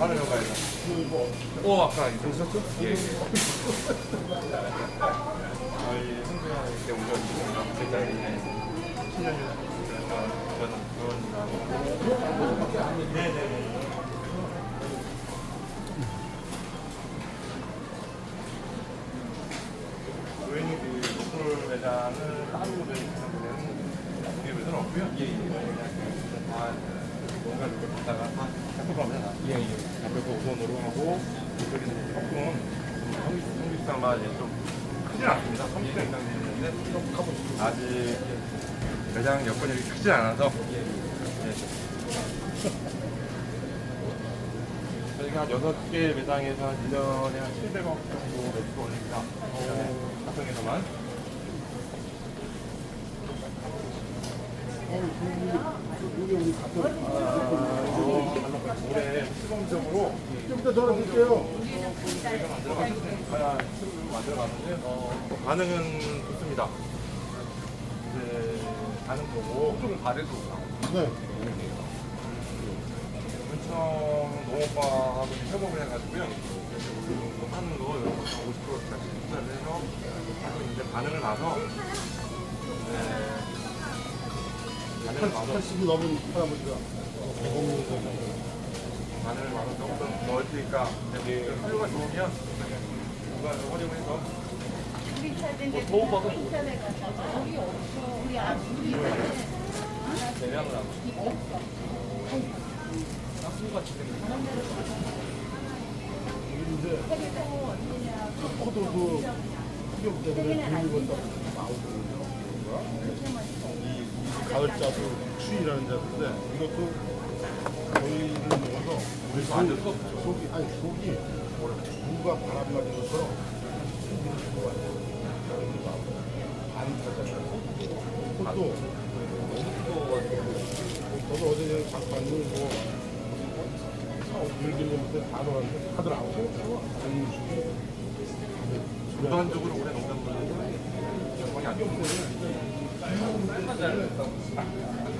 바로 여가에서. 어 아까 있었죠? 예. 저희 승부형 때 오전 제자리에 신현주 저는 그원이라고. 네네네. 그 로컬 매장을 따로 저희는 우리 매장은 없고요. 예, 예. 다 뭔가 이렇게 갖다가 다 잡혀가면 예, 예. 우선으로 하고 저기는 조금 성비상만 이제 좀 크진 않습니다. 30대 이상 되는데 아직 매장 여건이 이렇게 크지 않아서 예. 저희가 한 6개 매장에서 한 1년에 한 700억 정도 매출 올립니다. 가성에서만. 올해 시범적으로 좀 이따 전화 드릴게 요. 저희가 만들어갔는데, 아, 스스로 만들어갔는데, 어, 반응은 좋습니다. 이제 반응 보고 좀 발에도 네. 문청 농업과하고 협업을 해가지고요. 뭐 하는 거 이런 거 50%까지 투자를 해서 하고 있는데 반응을 봐서 네. 반응을 봐서 80이 넘은 할아버지가 반응을 봐서 조금 더 넣을 테니까 여기 활용가 좋으면 누가 좀 활용해서 차인데 더운 밥은 인터넷 가서 우리 없어. 우리 안 우리 대량을 하고. 쌍수같이 생긴 이제 포도 그 수경 때문에 분위기 걷다 나오거든요. 이 가을 자도 추위라는 자인데 이것도 저희를 우리 속, 속이 아니 속이 누가 바람 좋아요. 반. 그것도 저도 어제 잠깐을 뭐 일기님한테 안 다른 식이 전반적으로 올해 농담들은 여건이 안 좋고 어휴 그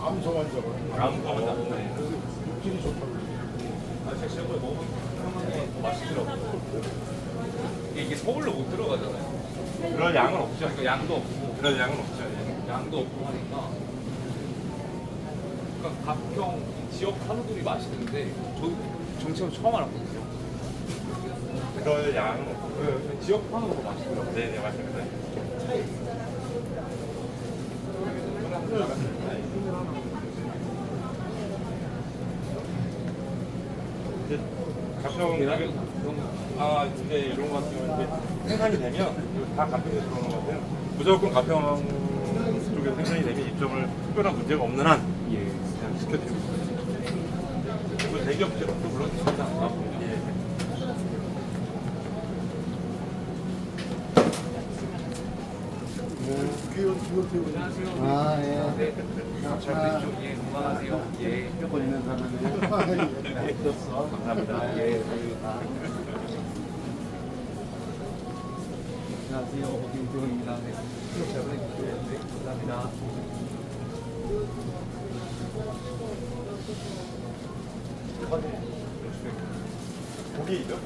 암 정환자거든요. 아무 거나 네. 그래서 육질이 좋다고. 아 제가 지난번에 먹은 형한테 더 맛있더라고 이게, 이게 서울로 못 들어가잖아요 그럴 양은 없죠. 그러니까 양도 없고 그럴 양은 없죠. 예. 양도 없고 하니까 그러니까 가평 지역 한우들이 맛있는데 저도 정체로 처음 알았거든요 그럴 양은 없고. 그 지역 한우가 더 맛있더라고요 네 네 맞습니다. 이제 가평 가격 아 이제 이런 것 같은 경우는 이제 생산이 되면 다 가평에서 들어오는 것 같아요. 무조건 가평 쪽에서 생산이 되면 입점을 특별한 문제가 없는 한 예. 그냥 시켜드리고 있습니다. 그 대기업체도 물론 있습니다. 예. 귀여운 귀여운 배우님. 아, 예. 네. 잘 되시죠? 예, 건강하세요. 예. 뼈 있는 사람이. 감사합니다. 예. 안녕하세요. 김도영입니다. 네. 잘 보내주세요. 네, 감사합니다. 고기죠?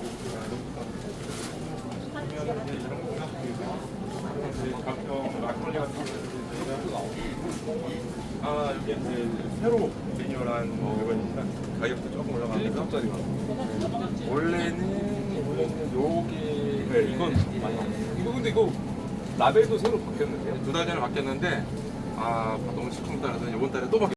이런 거 이제 가평 막걸리 같은 경우는 아 여기 이제 새로 리뉴얼한 물건이니까 가격도 조금 올라가면서 1리터짜리가. 원래는 요게 네, 이거 그건 많이. 이거 근데 이거 라벨도 새로 바뀌었는데. 두달 전에 바뀌었는데 아 너무 시큼 따라서 이번 달에 또 바뀌.